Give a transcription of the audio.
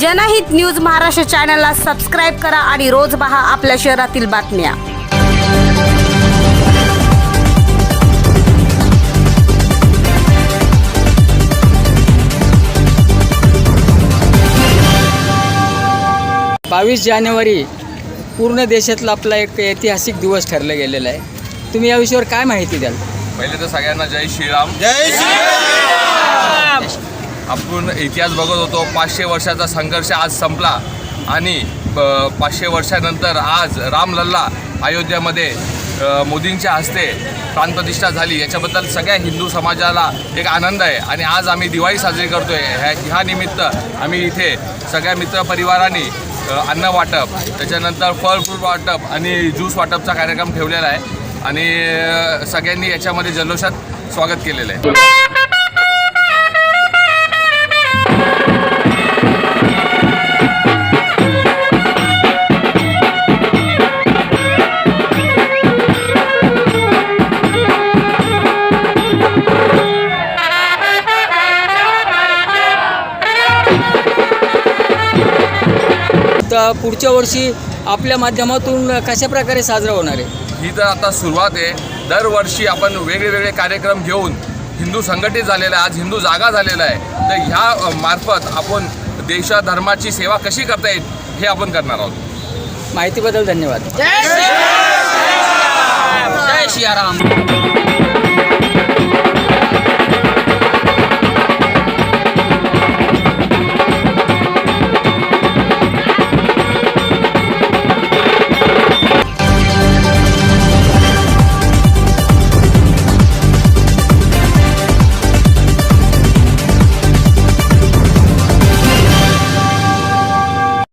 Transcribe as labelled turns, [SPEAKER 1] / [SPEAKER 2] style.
[SPEAKER 1] जनहित न्यूज महाराष्ट्र चॅनलला सबस्क्राईब करा आणि रोज पहा आपल्या शहरातील बातम्या.
[SPEAKER 2] बावीस जानेवारी पूर्ण देशातला आपला एक ऐतिहासिक दिवस ठरला गेलेला आहे. तुम्ही या विषयावर काय माहिती द्याल?
[SPEAKER 3] पहिले तर सगळ्यांना जय श्रीराम. आपण इतिहास बघत होतो. पाचशे वर्षाचा संघर्ष आज संपला आणि प- पाचशे वर्षानंतर आज रामलल्ला अयोध्येमध्ये मोदींच्या हस्ते प्राणप्रतिष्ठा झाली. याच्याबद्दल सगळ्या हिंदू समाजाला एक आनंद आहे आणि आज आम्ही दिवाळी साजरी करतोय. ह्या ह्या निमित्त आम्ही इथे सगळ्या मित्रपरिवारांनी अन्न वाटप त्याच्यानंतर फळ फ्रूट वाटप आणि ज्यूस वाटपचा कार्यक्रम ठेवलेला आहे. आणि सगळ्यांनी याच्यामध्ये जल्लोषात स्वागत केलेलं आहे.
[SPEAKER 2] तर पुढच्या वर्षी आपल्या माध्यमातून कशा प्रकारे साजरा होणार आहे?
[SPEAKER 3] ही तर आता सुरुवात आहे. दरवर्षी आपण वेगळे वेगळे कार्यक्रम घेऊन हिंदू संघटित झालेला आहे. आज हिंदू जागा झालेला आहे. तर ह्या मार्फत आपण देशा धर्माची सेवा कशी करता येईल हे आपण करणार आहोत.
[SPEAKER 2] माहितीबद्दल धन्यवाद. जय सियाराम